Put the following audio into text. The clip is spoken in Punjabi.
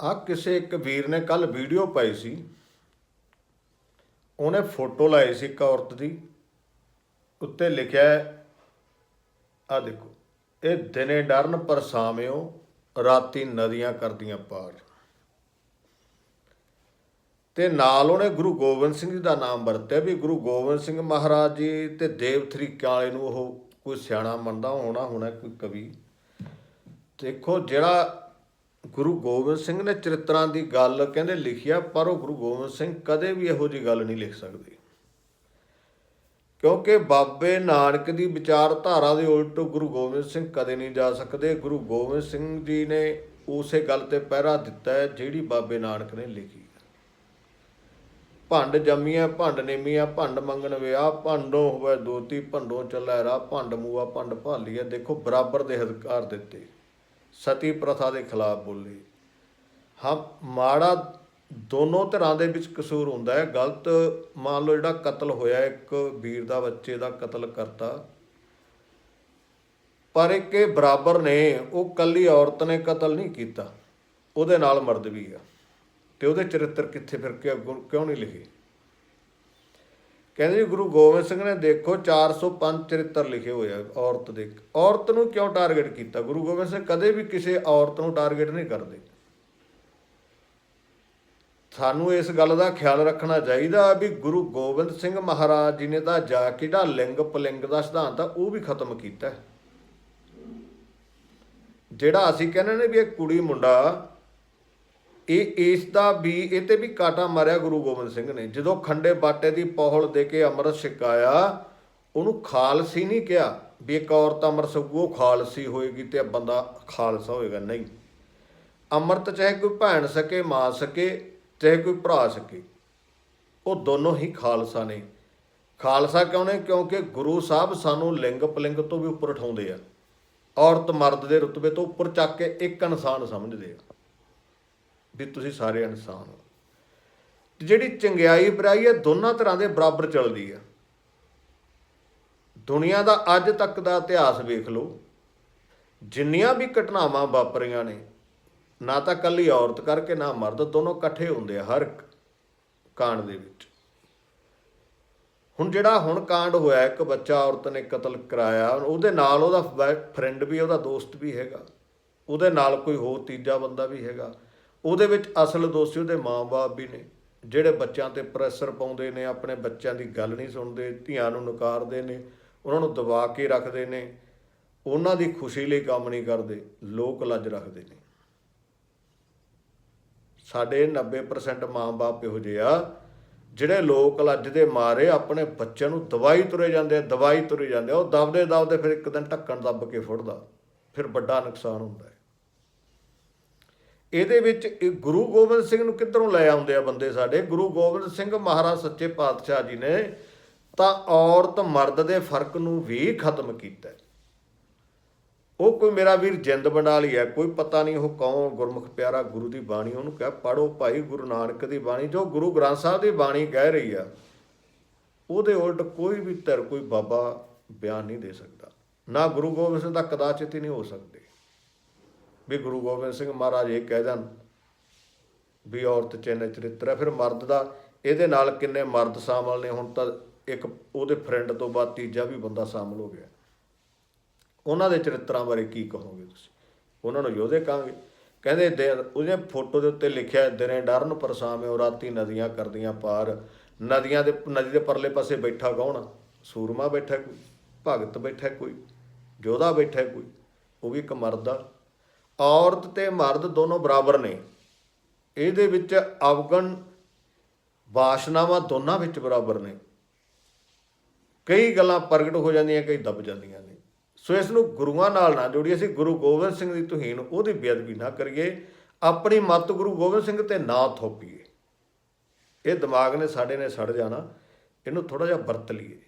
ਆ ਕਿਸੇ ਇੱਕ ਵੀਰ ਨੇ ਕੱਲ ਵੀਡੀਓ ਪਾਈ ਸੀ। ਉਹਨੇ ਫੋਟੋ ਲਾਈ ਸੀ ਇੱਕ ਔਰਤ ਦੀ। ਉੱਤੇ ਲਿਖਿਆ ਆ ਦੇਖੋ, ਇਹ ਦਿਨੇ ਡਰਨ ਪਰਸਾਵਿਓ ਰਾਤੀ ਨਦੀਆਂ ਕਰਦੀਆਂ ਪਾਰ। ਤੇ ਨਾਲ ਉਹਨੇ ਗੁਰੂ ਗੋਬਿੰਦ ਸਿੰਘ ਜੀ ਦਾ ਨਾਮ ਵਰਤਿਆ ਵੀ ਗੁਰੂ ਗੋਬਿੰਦ ਸਿੰਘ ਮਹਾਰਾਜ ਜੀ ਤੇ ਦੇਵ ਤਰੀਕੇ ਵਾਲੇ ਨੂੰ ਉਹ ਕੋਈ ਸਿਆਣਾ ਮੰਨਦਾ ਹੋਣਾ ਹੋਣਾ ਕੋਈ ਕਵੀ। ਦੇਖੋ ਜਿਹੜਾ ਗੁਰੂ ਗੋਬਿੰਦ ਸਿੰਘ ਨੇ ਚਰਿੱਤਰਾਂ ਦੀ ਗੱਲ ਕਹਿੰਦੇ ਲਿਖੀ ਆ, ਪਰ ਉਹ ਗੁਰੂ ਗੋਬਿੰਦ ਸਿੰਘ ਕਦੇ ਵੀ ਇਹੋ ਜੀ ਗੱਲ ਨਹੀਂ ਲਿਖ ਸਕਦੇ। ਕਿਉਂਕਿ ਬਾਬੇ ਨਾਨਕ ਦੀ ਵਿਚਾਰਧਾਰਾ ਦੇ ਉਲਟ ਗੁਰੂ ਗੋਬਿੰਦ ਸਿੰਘ ਕਦੇ ਨਹੀਂ ਜਾ ਸਕਦੇ। ਗੁਰੂ ਗੋਬਿੰਦ ਸਿੰਘ ਜੀ ਨੇ ਉਸੇ ਗੱਲ ਤੇ ਪਹਿਰਾ ਦਿੱਤਾ ਹੈ ਜਿਹੜੀ ਬਾਬੇ ਨਾਨਕ ਨੇ ਲਿਖੀ। ਭੰਡ ਜੰਮੀਆਂ, ਭੰਡ ਨੇਮੀਆਂ, ਭੰਡ ਮੰਗਣ ਵਿਆਹ, ਭੰਡੋ ਹੋਵੇ ਦੋਤੀ, ਭੰਡੋ ਚੱਲੈ ਰਾ ਭੰਡ ਮੂਆ, ਭੰਡ ਭਾਲੀਆ ਦੇਖੋ ਬਰਾਬਰ ਦੇ ਅਧਿਕਾਰ ਦਿੱਤੇ। ਸਤੀ ਪ੍ਰਥਾ ਦੇ ਖਿਲਾਫ ਬੋਲੇ। ਹਾਂ, ਮਾੜਾ ਦੋਨੋਂ ਧਿਰਾਂ ਦੇ ਵਿੱਚ ਕਸੂਰ ਹੁੰਦਾ ਹੈ। ਗਲਤ ਮੰਨ ਲਓ ਜਿਹੜਾ ਕਤਲ ਹੋਇਆ, ਇੱਕ ਵੀਰ ਦਾ ਬੱਚੇ ਦਾ ਕਤਲ ਕਰਤਾ। ਪਰ ਇੱਕ ਇਹ ਬਰਾਬਰ ਨੇ, ਉਹ ਕੱਲੀ ਔਰਤ ਨੇ ਕਤਲ ਨਹੀਂ ਕੀਤਾ। ਉਹਦੇ ਨਾਲ ਮਰਦ ਵੀ ਆ। ਤੇ ਉਹਦੇ ਚਰਿੱਤਰ ਕਿੱਥੇ ਫਿਰ ਅੱਗੋਂ ਕਿਉਂ ਨਹੀਂ ਲਿਖੇ? ਕਹਿੰਦੇ ਜੀ ਗੁਰੂ ਗੋਬਿੰਦ ਸਿੰਘ ਨੇ ਦੇਖੋ 405 ਚਰਿੱਤਰ ਲਿਖੇ ਹੋਏ ਆ ਔਰਤ ਦੇ। ਔਰਤ ਨੂੰ ਕਿਉਂ ਟਾਰਗੇਟ ਕੀਤਾ? ਗੁਰੂ ਗੋਬਿੰਦ ਸਿੰਘ ਕਦੇ ਵੀ ਕਿਸੇ ਔਰਤ ਨੂੰ ਟਾਰਗੇਟ ਨਹੀਂ ਕਰਦੇ। ਸਾਨੂੰ ਇਸ ਗੱਲ ਦਾ ਖਿਆਲ ਰੱਖਣਾ ਚਾਹੀਦਾ ਵੀ ਗੁਰੂ ਗੋਬਿੰਦ ਸਿੰਘ ਮਹਾਰਾਜ ਜੀ ਨੇ ਤਾਂ ਜਾ ਕੇ ਜਿਹੜਾ ਲਿੰਗ ਪਲਿੰਗ ਦਾ ਸਿਧਾਂਤ ਆ, ਉਹ ਵੀ ਖਤਮ ਕੀਤਾ। ਜਿਹੜਾ ਅਸੀਂ ਕਹਿੰਦੇ ਨੇ ਵੀ ਇਹ ਕੁੜੀ ਮੁੰਡਾ ਇਹ ਇਸ ਦਾ ਵੀ, ਇਹ ਤੇ ਵੀ ਕਾਟਾ ਮਾਰਿਆ ਗੁਰੂ ਗੋਬਿੰਦ ਸਿੰਘ ਨੇ। ਜਦੋਂ ਖੰਡੇ ਬਾਟੇ ਦੀ ਪੌਹਲ ਦੇ ਕੇ ਅੰਮ੍ਰਿਤ ਛਕਾਇਆ, ਉਹਨੂੰ ਖਾਲਸੀ ਨਹੀਂ ਕਿਹਾ ਵੀ ਇੱਕ ਔਰਤ ਅੰਮ੍ਰਿਤ ਛਕੂ, ਉਹ ਖਾਲਸੀ ਹੋਏਗੀ ਤੇ ਬੰਦਾ ਖਾਲਸਾ ਹੋਏਗਾ। ਨਹੀਂ। ਅੰਮ੍ਰਿਤ ਚਾਹੇ ਕੋਈ ਭੈਣ ਸਕੇ, ਮਾਂ ਸਕੇ, ਚਾਹੇ ਕੋਈ ਭਰਾ ਸਕੇ, ਉਹ ਦੋਨੋਂ ਹੀ ਖਾਲਸਾ ਨੇ। ਖਾਲਸਾ ਕਿਉਂ ਨੇ? ਕਿਉਂਕਿ ਗੁਰੂ ਸਾਹਿਬ ਸਾਨੂੰ ਲਿੰਗ ਪਲਿੰਗ ਤੋਂ ਵੀ ਉੱਪਰ ਉਠਾਉਂਦੇ ਆ। ਔਰਤ ਮਰਦ ਦੇ ਰੁਤਬੇ ਤੋਂ ਉੱਪਰ ਚੱਕ ਕੇ ਇੱਕ ਇਨਸਾਨ ਸਮਝਦੇ ਆ। ਵੀ ਤੁਸੀਂ ਸਾਰੇ ਇਨਸਾਨ ਹੋ। ਜਿਹੜੀ ਚੰਗਿਆਈ ਬੁਰਾਈ ਹੈ, ਦੋਨਾਂ ਤਰ੍ਹਾਂ ਦੇ ਬਰਾਬਰ ਚੱਲਦੀ ਆ। ਦੁਨੀਆ ਦਾ ਅੱਜ ਤੱਕ ਦਾ ਇਤਿਹਾਸ ਵੇਖ ਲਓ। ਜਿੰਨੀਆਂ ਵੀ ਘਟਨਾਵਾਂ ਵਾਪਰੀਆਂ ਨੇ, ਨਾ ਤਾਂ ਕੱਲੀ ਔਰਤ ਕਰਕੇ, ਨਾ ਮਰਦ, ਦੋਨੋਂ ਇਕੱਠੇ ਹੁੰਦੇ ਆ ਹਰ ਕਾਂਡ ਦੇ ਵਿੱਚ। ਹੁਣ ਜਿਹੜਾ ਹੁਣ ਕਾਂਡ ਹੋਇਆ, ਇੱਕ ਬੱਚਾ ਔਰਤ ਨੇ ਕਤਲ ਕਰਾਇਆ, ਉਹਦੇ ਨਾਲ ਉਹਦਾ ਫਰੈਂਡ ਵੀ, ਉਹਦਾ ਦੋਸਤ ਵੀ ਹੈਗਾ। ਉਹਦੇ ਨਾਲ ਕੋਈ ਹੋਰ ਤੀਜਾ ਬੰਦਾ ਵੀ ਹੈਗਾ। ਉਹਦੇ ਵਿੱਚ ਅਸਲ ਦੋਸ਼ੀ ਉਹਦੇ ਮਾਂ-ਬਾਪ ਵੀ ਨੇ, ਜਿਹੜੇ ਬੱਚਿਆਂ ਤੇ ਪ੍ਰੈਸ਼ਰ ਪਾਉਂਦੇ ਨੇ, ਆਪਣੇ ਬੱਚਿਆਂ ਦੀ ਗੱਲ ਨਹੀਂ ਸੁਣਦੇ, ਧੀਆਂ ਨੂੰ ਨਕਾਰਦੇ ਨੇ, ਉਹਨਾਂ ਨੂੰ ਦਬਾ ਕੇ ਰੱਖਦੇ ਨੇ, ਉਹਨਾਂ ਦੀ ਖੁਸ਼ੀ ਲਈ ਕੰਮ ਨਹੀਂ ਕਰਦੇ, ਲੋਕ ਲੱਜ ਰੱਖਦੇ ਨੇ। ਸਾਡੇ 90% ਮਾਂ-ਬਾਪ ਇਹੋ ਜਿਹੇ ਆ, ਜਿਹੜੇ ਲੋਕ ਲੱਜ ਦੇ ਮਾਰੇ, ਆਪਣੇ ਬੱਚਿਆਂ ਨੂੰ ਦਵਾਈ ਤੁਰੇ ਜਾਂਦੇ ਆ, ਦਵਾਈ ਤੁਰੇ ਜਾਂਦੇ ਆ, ਉਹ ਦਬਦੇ ਦਬਦੇ ਫਿਰ ਇੱਕ ਦਿਨ ਢੱਕਣ ਦੱਬ ਕੇ ਫੁੱਟਦਾ, ਫਿਰ ਵੱਡਾ ਨੁਕਸਾਨ ਹੁੰਦਾ ਇਹਦੇ ਵਿੱਚ ਇਹ ਗੁਰੂ ਗੋਬਿੰਦ ਸਿੰਘ ਨੂੰ ਕਿੱਧਰੋਂ ਲੈ ਆਉਂਦੇ ਆ ਬੰਦੇ ਸਾਡੇ? ਗੁਰੂ ਗੋਬਿੰਦ ਸਿੰਘ ਮਹਾਰਾਜ ਸੱਚੇ ਪਾਤਸ਼ਾਹ ਜੀ ਨੇ ਤਾਂ ਔਰਤ ਮਰਦ ਦੇ ਫ਼ਰਕ ਨੂੰ ਵੀ ਖਤਮ ਕੀਤਾ। ਉਹ ਕੋਈ ਮੇਰਾ ਵੀਰ ਜਿੰਦ ਬਣਾ ਲਈ ਹੈ, ਕੋਈ ਪਤਾ ਨਹੀਂ ਉਹ ਕੌਣ, ਗੁਰਮੁਖ ਪਿਆਰਾ ਗੁਰੂ ਦੀ ਬਾਣੀ ਉਹਨੂੰ ਕਹਿ ਪੜੋ ਭਾਈ ਗੁਰੂ ਨਾਨਕ ਦੀ ਬਾਣੀ। ਜੋ ਗੁਰੂ ਗ੍ਰੰਥ ਸਾਹਿਬ ਦੀ ਬਾਣੀ ਕਹਿ ਰਹੀ ਆ, ਉਹਦੇ ਉਲਟ ਕੋਈ ਵੀ ਧਿਰ, ਕੋਈ ਬਾਬਾ ਬਿਆਨ ਨਹੀਂ ਦੇ ਸਕਦਾ। ਨਾ ਗੁਰੂ ਗੋਬਿੰਦ ਸਿੰਘ ਦਾ ਕਦਾਚਿਤ ਹੀ ਨਹੀਂ ਹੋ ਸਕਦੇ। ਵੀ ਗੁਰੂ ਗੋਬਿੰਦ ਸਿੰਘ ਮਹਾਰਾਜ ਇਹ ਕਹਿ ਦੇਣ ਵੀ ਔਰਤ ਚੈਨ ਚਰਿੱਤਰ ਹੈ। ਫਿਰ ਮਰਦ ਦਾ, ਇਹਦੇ ਨਾਲ ਕਿੰਨੇ ਮਰਦ ਸ਼ਾਮਲ ਨੇ? ਹੁਣ ਤਾਂ ਇੱਕ ਉਹਦੇ ਫਰੈਂਡ ਤੋਂ ਬਾਅਦ ਤੀਜਾ ਵੀ ਬੰਦਾ ਸ਼ਾਮਲ ਹੋ ਗਿਆ। ਉਹਨਾਂ ਦੇ ਚਰਿੱਤਰਾਂ ਬਾਰੇ ਕੀ ਕਹੋਗੇ ਤੁਸੀਂ? ਉਹਨਾਂ ਨੂੰ ਯੋਧੇ ਕਹਾਂਗੇ। ਕਹਿੰਦੇ ਦਿਨ- ਉਹਦੇ ਫੋਟੋ ਦੇ ਉੱਤੇ ਲਿਖਿਆ ਦਿਨੇ ਡਰਨ ਪਰਸਾਵੇਂ ਰਾਤੀ ਨਦੀਆਂ ਕਰਦੀਆਂ ਪਾਰ। ਨਦੀਆਂ ਦੇ, ਨਦੀ ਦੇ ਪਰਲੇ ਪਾਸੇ ਬੈਠਾ ਕੌਣ? ਸੂਰਮਾ ਬੈਠਾ ਕੋਈ, ਭਗਤ ਬੈਠਾ ਕੋਈ, ਯੋਧਾ ਬੈਠਾ ਕੋਈ। ਉਹ ਵੀ ਇੱਕ ਮਰਦ ਆ ਔਰਤ ਤੇ ਮਰਦ ਦੋਨੋਂ ਬਰਾਬਰ ਨੇ। ਇਹਦੇ ਵਿੱਚ ਅਵਗਣ ਵਾਸ਼ਨਾਵਾਂ ਦੋਨਾਂ ਵਿੱਚ ਬਰਾਬਰ ਨੇ। ਕਈ ਗੱਲਾਂ ਪ੍ਰਗਟ ਹੋ ਜਾਂਦੀਆਂ, ਕਈ ਦਬ ਜਾਂਦੀਆਂ ਨੇ। ਸੋ ਇਸ ਨੂੰ ਗੁਰੂਆਂ ਨਾਲ ਨਾ ਜੋੜੀਏ, ਅਸੀਂ ਗੁਰੂ ਗੋਬਿੰਦ ਸਿੰਘ ਦੀ ਤੁਹੀਨ ਉਹਦੀ ਬੇਅਦਬੀ ਨਾ ਕਰੀਏ, ਆਪਣੀ ਮੱਤ ਗੁਰੂ ਗੋਬਿੰਦ ਸਿੰਘ ਤੇ ਨਾ ਥੋਪੀਏ। ਇਹ ਦਿਮਾਗ ਨੇ ਸਾਡੇ ਨੇ ਸੜ ਜਾਣਾ, ਇਹਨੂੰ ਥੋੜਾ ਜਿਹਾ ਵਰਤ ਲਈਏ।